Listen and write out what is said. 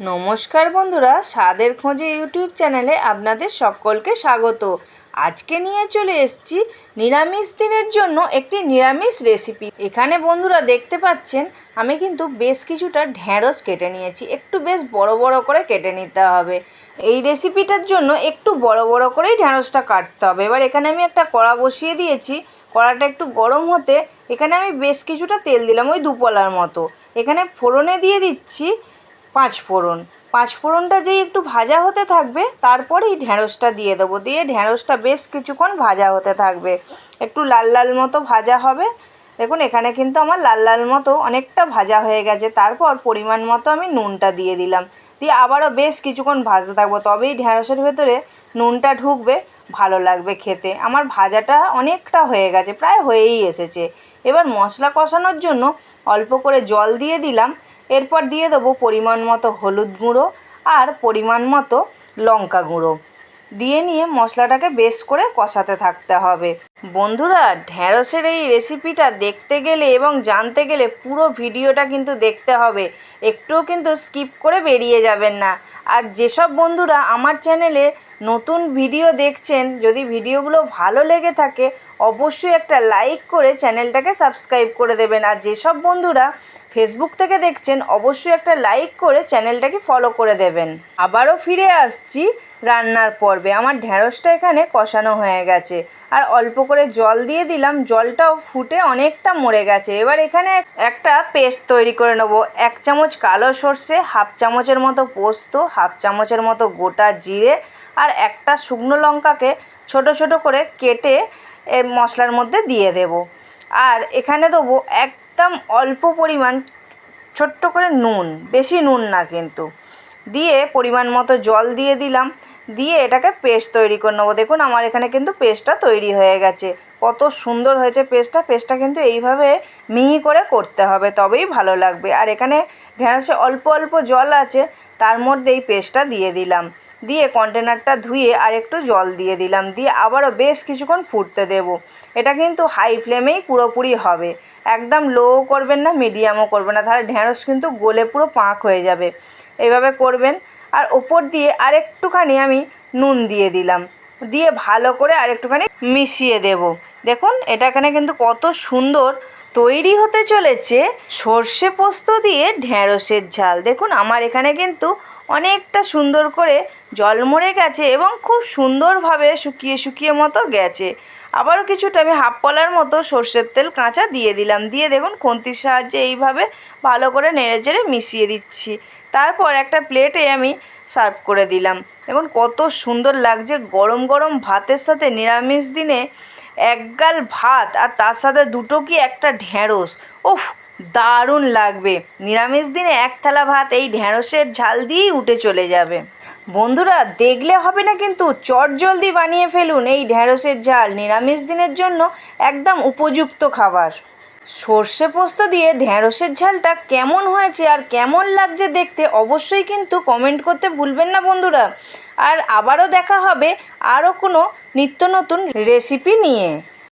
নমস্কার বন্ধুরা, স্বাদের খোঁজে ইউটিউব চ্যানেলে আপনাদের সকলকে স্বাগত। আজকে নিয়ে চলে এসেছি নিরামিষ দিনের জন্য একটি নিরামিষ রেসিপি। এখানে বন্ধুরা দেখতে পাচ্ছেন, আমি কিন্তু বেশ কিছুটা ঢ্যাঁড়স কেটে নিয়েছি। একটু বেশ বড় বড় করে কেটে নিতে হবে। এই রেসিপিটার জন্য একটু বড় বড় করেই ঢ্যাঁড়সটা কাটতে হবে। এবার এখানে আমি একটা কড়া বসিয়ে দিয়েছি। কড়াটা একটু গরম হতে এখানে আমি বেশ কিছুটা তেল দিলাম ওই দুপলার মতো। এখানে ফোড়নে দিয়ে দিচ্ছি পাঁচ ফোড়ন। পাঁচ ফোড়নটা যেই একটু ভাজা হতে থাকবে, তারপরেই ঢ্যাঁড়সটা দিয়ে দেবো। দিয়ে ঢ্যাঁড়সটা বেশ কিছুক্ষণ ভাজা হতে থাকবে। একটু লাল লাল মতো ভাজা হবে। দেখুন, এখানে কিন্তু আমার লাল লাল মতো অনেকটা ভাজা হয়ে গেছে। তারপর পরিমাণ মতো আমি নুনটা দিয়ে দিলাম। দিয়ে আবারও বেশ কিছুক্ষণ ভাজতে থাকব। তবেই ঢ্যাঁড়সের ভেতরে নুনটা ঢুকবে। ভালো লাগবে খেতে। আমার ভাজাটা অনেকটা হয়ে গেছে, প্রায় হয়েই এসেছে। এবার মশলা কষানোর জন্য অল্প করে জল দিয়ে দিলাম। এরপর দিয়ে দেবো পরিমাণ মতো হলুদ গুঁড়ো আর পরিমাণ মতো লঙ্কা গুঁড়ো। দিয়ে নিয়ে মশলাটাকে বেশ করে কষাতে থাকতে হবে। বন্ধুরা ঢ্যাঁড়সের এই রেসিপিটা দেখতে গেলে এবং জানতে গেলে পুরো ভিডিওটা কিন্তু দেখতে হবে। একটুও কিন্তু স্কিপ করে বেরিয়ে যাবেন না। আর যেসব বন্ধুরা আমার চ্যানেলে নতুন ভিডিও দেখছেন, যদি ভিডিওগুলো ভালো লেগে থাকে, অবশ্যই একটা লাইক করে চ্যানেলটাকে সাবস্ক্রাইব করে দেবেন। আর যেসব বন্ধুরা ফেসবুক থেকে দেখছেন, অবশ্যই একটা লাইক করে চ্যানেলটাকে ফলো করে দেবেন। আবারও ফিরে আসছি রান্নার পর্বে। আমার ঢ্যাঁড়সটা এখানে কষানো হয়ে গেছে। আর অল্প করে জল দিয়ে দিলাম। জলটাও ফুটে অনেকটা মরে গেছে। এবার এখানে একটা পেস্ট তৈরি করে নেব। এক চামচ কালো সর্ষে, হাফ চামচের মতো পোস্ত, হাফ চামচের মতো গোটা জিরে আর একটা শুকনো লঙ্কাকে ছোট ছোট করে কেটে মশলার মধ্যে দিয়ে দেব। আর এখানে দেবো একদম অল্প পরিমাণ ছোট্ট করে নুন, বেশি নুন না কিন্তু। দিয়ে পরিমাণ মতো জল দিয়ে দিলাম। দিয়ে এটাকে পেস্ট তৈরি করে নেব। দেখুন আমার এখানে কিন্তু পেস্টটা তৈরি হয়ে গেছে। কত সুন্দর হয়েছে পেস্টটা। পেস্টটা কিন্তু এইভাবে মিহি করে করতে হবে, তবেই ভালো লাগবে। আর এখানে ঢেঁড়সে অল্প অল্প জল আছে, তার মধ্যে এই পেস্টটা দিয়ে দিলাম। দিয়ে কন্টেনারটা ধুয়ে আর একটু জল দিয়ে দিলাম। দিয়ে আবারও বেশ কিছুক্ষণ ফুটতে দেব। এটা কিন্তু হাই ফ্লেমেই পুরোপুরি হবে। একদম লোও করবেন না মিডিয়ামও করবেন না। তাহলে ঢ্যাঁড়স কিন্তু গোলে পুরো পাঁক হয়ে যাবে। এভাবে করবেন। আর ওপর দিয়ে আরেকটুখানি আমি নুন দিয়ে দিলাম। দিয়ে ভালো করে আর একটুখানি মিশিয়ে দেব। দেখুন, এটা এখানে কিন্তু কত সুন্দর তৈরি হতে চলেছে। সর্ষে পোস্ত দিয়ে ঢ্যাঁড়সের ঝাল। দেখুন, আমার এখানে কিন্তু অনেকটা সুন্দর করে জল মরে গেছে এবং খুব সুন্দরভাবে শুকিয়ে শুকিয়ে মতো গেছে। আবারও কিছুটা আমি হাফ পলার মতো সর্ষের তেল কাঁচা দিয়ে দিলাম। দিয়ে দেখুন খুন্তির সাহায্যে এইভাবে ভালো করে নেড়ে চেড়ে মিশিয়ে দিচ্ছি। তারপর একটা প্লেটে আমি সার্ভ করে দিলাম। দেখুন কত সুন্দর লাগছে গরম গরম ভাতের সাথে নিরামিষ দিনে একগাল ভাত আর তার সাথে দুটো কি একটা ঢ্যাঁড়স উফ, দারুণ লাগবে। নিরামিষ দিনে এক থালা ভাত এই ঢ্যাঁড়সের ঝাল দিয়েই উঠে চলে যাবে। বন্ধুরা, দেখলে হবে না কিন্তু চট জলদি বানিয়ে ফেলুন এই ঢ্যাঁড়সের ঝাল। নিরামিষ দিনের জন্য একদম উপযুক্ত খাবার। সর্ষে পোস্ত দিয়ে ঢ্যাঁড়সের ঝালটা কেমন হয়েছে আর কেমন লাগছে দেখতে অবশ্যই কিন্তু কমেন্ট করতে ভুলবেন না বন্ধুরা। আর আবারও দেখা হবে আরও কোনো নিত্য নতুন রেসিপি নিয়ে।